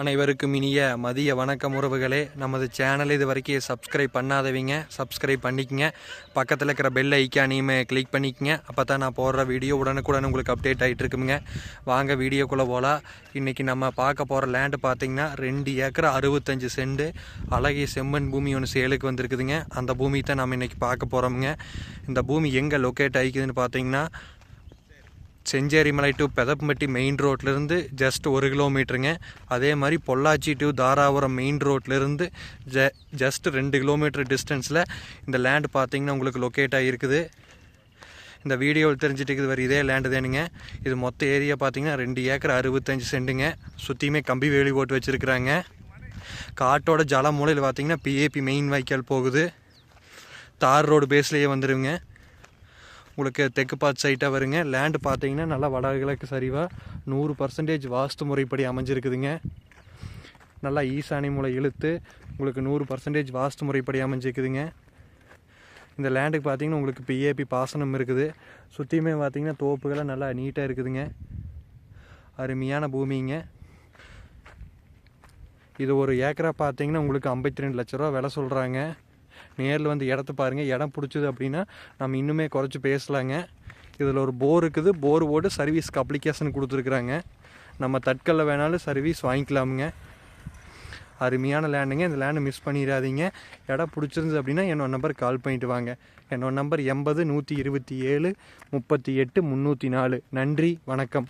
அனைவருக்கும் இனிய மதிய வணக்கம் உறவுகளே. நமது சேனல் இது வரைக்கும் சப்ஸ்கிரைப் பண்ணாதவங்க. சப்ஸ்கிரைப் பண்ணிக்கங்க. பக்கத்தில் இருக்கிற பெல் ஐக்கானையுமே கிளிக் பண்ணிக்கங்க. அப்போ தான் நான் போடுற வீடியோ உடனுக்குடன் உங்களுக்கு அப்டேட் ஆகிட்டு இருக்குங்க. வாங்க வீடியோக்குள்ளே போகலாம் இன்றைக்கி நம்ம பார்க்க போகிற லேண்டு பார்த்திங்கன்னா ரெண்டு ஏக்கர் அறுபத்தஞ்சு செண்டு அழகிய செம்மண் பூமி ஒன்று சேலுக்கு வந்திருக்குதுங்க. அந்த பூமி தான் நம்ம இன்றைக்கி பார்க்க போகிறோமுங்க இந்த பூமி எங்கே லொக்கேட் ஆகிக்குதுன்னு பார்த்தீங்கன்னா செஞ்சேரிமலை டு பெதப்பம்பட்டி மெயின் ரோட்லேருந்து ஜஸ்ட் ஒரு கிலோமீட்டருங்க அதே மாதிரி பொள்ளாச்சி டு தாராபுரம் மெயின் ரோட்லேருந்து ஜ ஜஸ்ட் ரெண்டு கிலோமீட்டர் டிஸ்டன்ஸில் இந்த லேண்டு பார்த்தீங்கன்னா உங்களுக்கு லொக்கேட் ஆகிருக்குது இந்த வீடியோவில் தெரிஞ்சுட்டு இருக்குது வேறு இதே லேண்டு தானுங்க. இது மொத்த ஏரியா பார்த்தீங்கன்னா ரெண்டு ஏக்கர் அறுபத்தஞ்சு சென்ட்டுங்க. சுற்றியுமே கம்பி வேலி போட்டு வச்சுருக்குறாங்க. காட்டோட ஜல மூலையில் பார்த்தீங்கன்னா பிஏபி மெயின் வாய்க்கால் போகுது. தார் ரோடு பேஸ்லேயே வந்துடுங்க உங்களுக்கு தெற்கு பார்த்து சைட்டாக வருங்க. லேண்டு பார்த்தீங்கன்னா நல்லா வடகிழக்கு சரிவாக நூறு பர்சன்டேஜ் வாஸ்து முறைப்படி அமைஞ்சிருக்குதுங்க. நல்லா ஈசானி மூளை இழுத்து உங்களுக்கு நூறு பர்சன்டேஜ் வாஸ்து முறைப்படி அமைஞ்சிருக்குதுங்க. இந்த லேண்டுக்கு பார்த்தீங்கன்னா உங்களுக்கு பிஏபி பாசனம் இருக்குது. சுற்றியுமே பார்த்தீங்கன்னா தோப்புகளாக நல்லா நீட்டாக இருக்குதுங்க. அருமையான பூமிங்க. இது ஒரு ஏக்கரா பார்த்தீங்கன்னா உங்களுக்கு ஐம்பத்தி ரெண்டு லட்ச ரூபா விலை சொல்கிறாங்க நேரில் வந்து இடத்த பாருங்கள் இடம் பிடிச்சது அப்படின்னா நம்ம இன்னுமே குறைச்சி பேசலாங்க. இதில் ஒரு போர் இருக்குது. போர் ஓடு சர்வீஸ்க்கு அப்ளிகேஷன் கொடுத்துருக்குறாங்க. நம்ம தட்கல்ல வேணாலும் சர்வீஸ் வாங்கிக்கலாமுங்க. அருமையான லேண்டுங்க இந்த லேண்டு மிஸ் பண்ணிடாதீங்க. இடம் பிடிச்சிருந்தது அப்படின்னா என்னோட நம்பர் கால் பண்ணிட்டு வாங்க. என்னோட நம்பர் எண்பது நூற்றி இருபத்தி ஏழு முப்பத்தி எட்டு முந்நூற்றி நாலு. நன்றி. வணக்கம்.